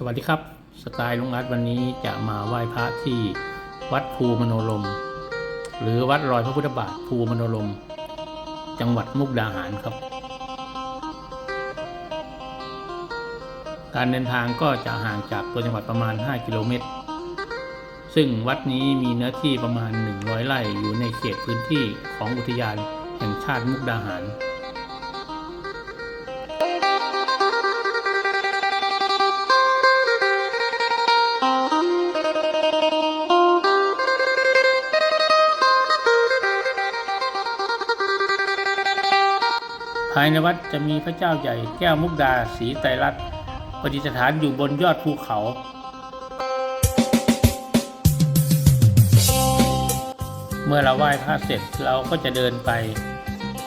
สวัสดีครับ สไตล์ลุงรัฐวันนี้จะมาไหว้พระที่วัดภูมโนลมหรือวัดรอยพระพุทธบาทภูมโนลมจังหวัดมุกดาหารครับ การเดินทางก็จะห่างจากตัวจังหวัดประมาณ 5 กิโลเมตร ซึ่งวัดนี้มีเนื้อที่ประมาณ 100 ไร่อยู่ในเขตพื้นที่ของอุทยานแห่งชาติมุกดาหาร ภายในวัดจะมีพระเจ้าใหญ่แก้วมุกดาสีไตรรัตน์ประดิษฐานอยู่บนยอดภูเขา เมื่อเราไหว้พระเสร็จเราก็จะเดินไป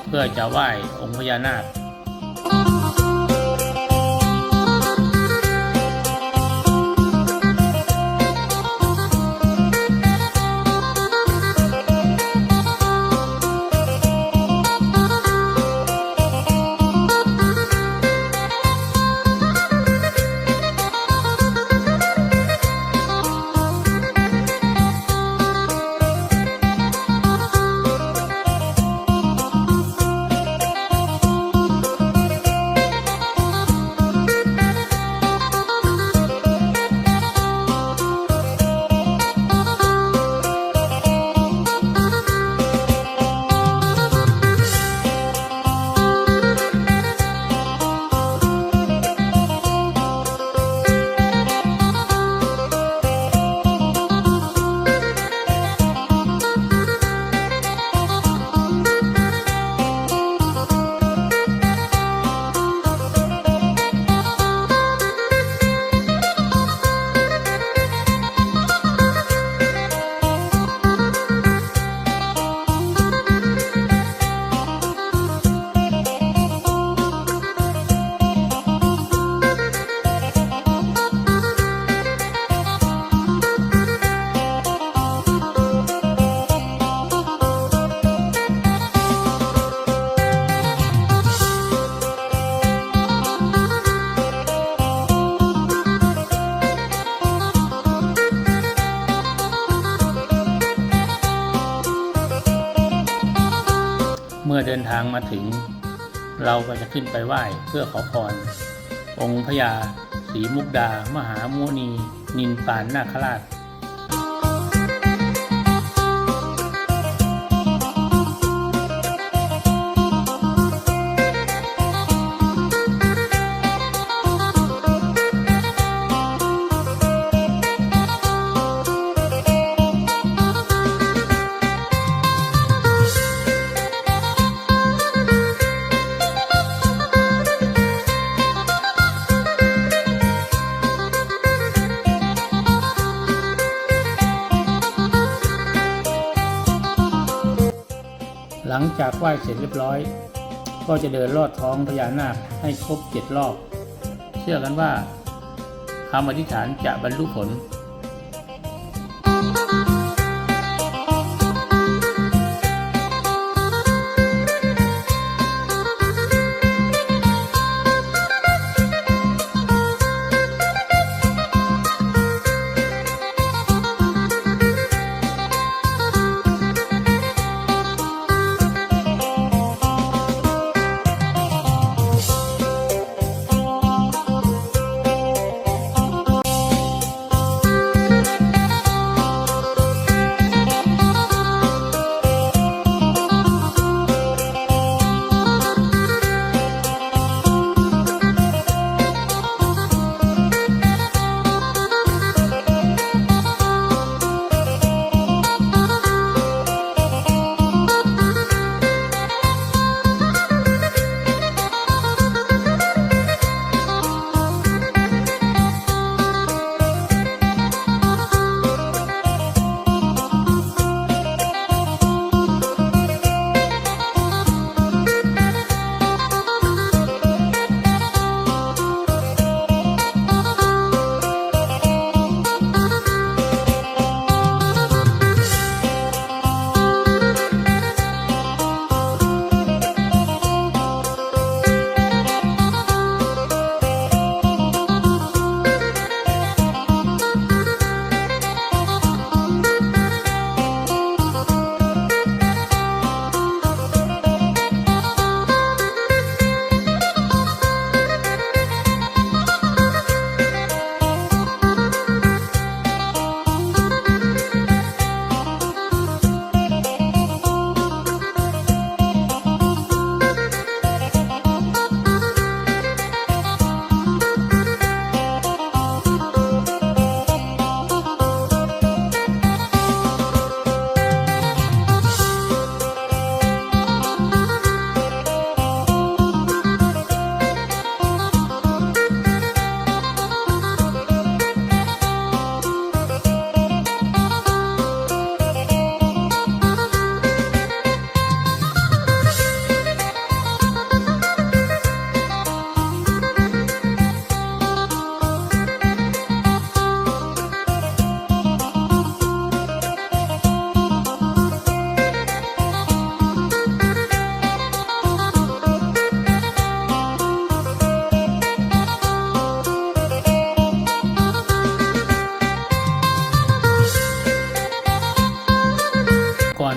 เพื่อจะไหว้องค์พญานาค ดินทางมาถึง เราก็จะขึ้นไปไหว้เพื่อขอพร องค์พญาศรีมุกดา มหาโมนี นินปานนาคราช หลังจากไหว้เสร็จเรียบร้อย ก็จะเดินลอดท้องพญานาคให้ครบเจ็ดรอบ เชื่อกันว่าคำอธิษฐานจะบรรลุผล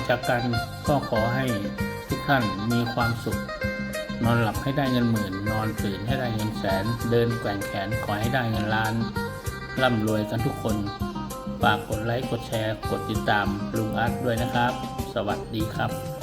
จาก็ขอให้ทุกท่านมีความสุข นอนหลับให้ได้เงินหมื่น นอนตื่นให้ได้เงินแสน เดินแกว่งแขนขอให้ได้เงินล้าน ร่ำรวยกันทุกคนฝากกดไลค์กดแชร์ กดติดตามลุงอาร์ตด้วยนะครับ สวัสดีครับ